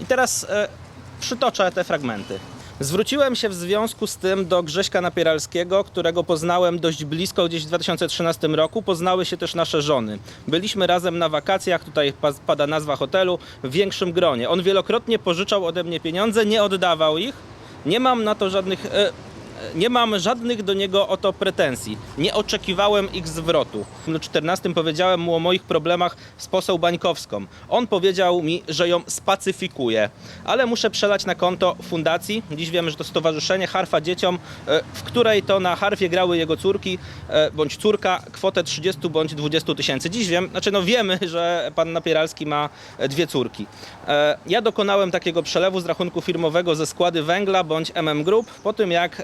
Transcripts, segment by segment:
I teraz e, przytoczę te fragmenty. Zwróciłem się w związku z tym do Grześka Napieralskiego, którego poznałem dość blisko gdzieś w 2013 roku. Poznały się też nasze żony. Byliśmy razem na wakacjach, tutaj pa- pada nazwa hotelu, w większym gronie. On wielokrotnie pożyczał ode mnie pieniądze, nie oddawał ich. Nie mam na to żadnych. E, nie mam żadnych do niego o to pretensji. Nie oczekiwałem ich zwrotu. W 14 powiedziałem mu o moich problemach z poseł Bańkowską. On powiedział mi, że ją spacyfikuje, ale muszę przelać na konto fundacji. Dziś wiemy, że to stowarzyszenie Harfa Dzieciom, e, w której to na harfie grały jego córki e, bądź córka kwotę 30 bądź 20 tysięcy. Dziś wiem, znaczy no wiemy, że pan Napieralski ma e, dwie córki. Ja dokonałem takiego przelewu z rachunku firmowego ze składy węgla bądź MM Group po tym jak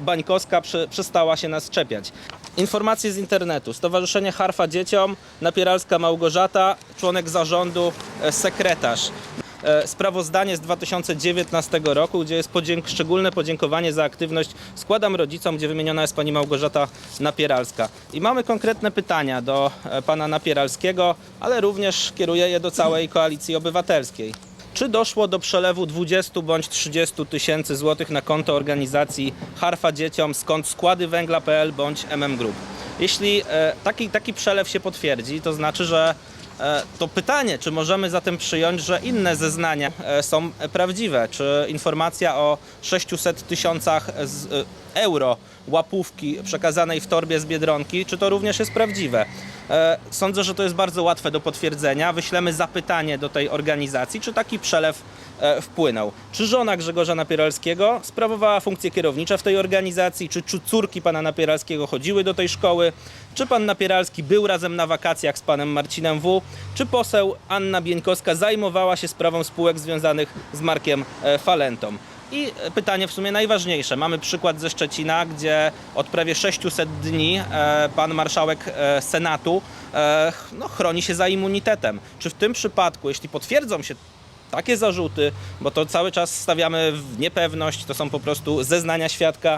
Bańkowska prze, przestała się nas czepiać. Informacje z internetu. Stowarzyszenie Harfa Dzieciom, Napieralska Małgorzata, członek zarządu, e, sekretarz. E, Sprawozdanie z 2019 roku, gdzie jest podzięk- szczególne podziękowanie za aktywność składam rodzicom, gdzie wymieniona jest pani Małgorzata Napieralska. I mamy konkretne pytania do e, pana Napieralskiego, ale również kieruję je do całej koalicji obywatelskiej. Czy doszło do przelewu 20 bądź 30 tysięcy złotych na konto organizacji Harfa Dzieciom kont składy węgla.pl bądź MM Group? Jeśli e, taki, taki przelew się potwierdzi, to znaczy, że to pytanie, czy możemy zatem przyjąć, że inne zeznania e, są e, prawdziwe? Czy informacja o 600 tysiącach e, euro łapówki przekazanej w torbie z Biedronki, czy to również jest prawdziwe? E, Sądzę, że to jest bardzo łatwe do potwierdzenia. Wyślemy zapytanie do tej organizacji, czy taki przelew e, wpłynął. Czy żona Grzegorza Napieralskiego sprawowała funkcje kierownicze w tej organizacji, czy, czy córki pana Napieralskiego chodziły do tej szkoły, czy pan Napieralski był razem na wakacjach z panem Marcinem W., czy poseł Anna Bieńkowska zajmowała się sprawą spółek związanych z Markiem e, Falentą. I pytanie w sumie najważniejsze. Mamy przykład ze Szczecina, gdzie od prawie 600 dni e, pan marszałek e, Senatu e, no, chroni się za immunitetem. Czy w tym przypadku, jeśli potwierdzą się takie zarzuty, bo to cały czas stawiamy w niepewność, to są po prostu zeznania świadka,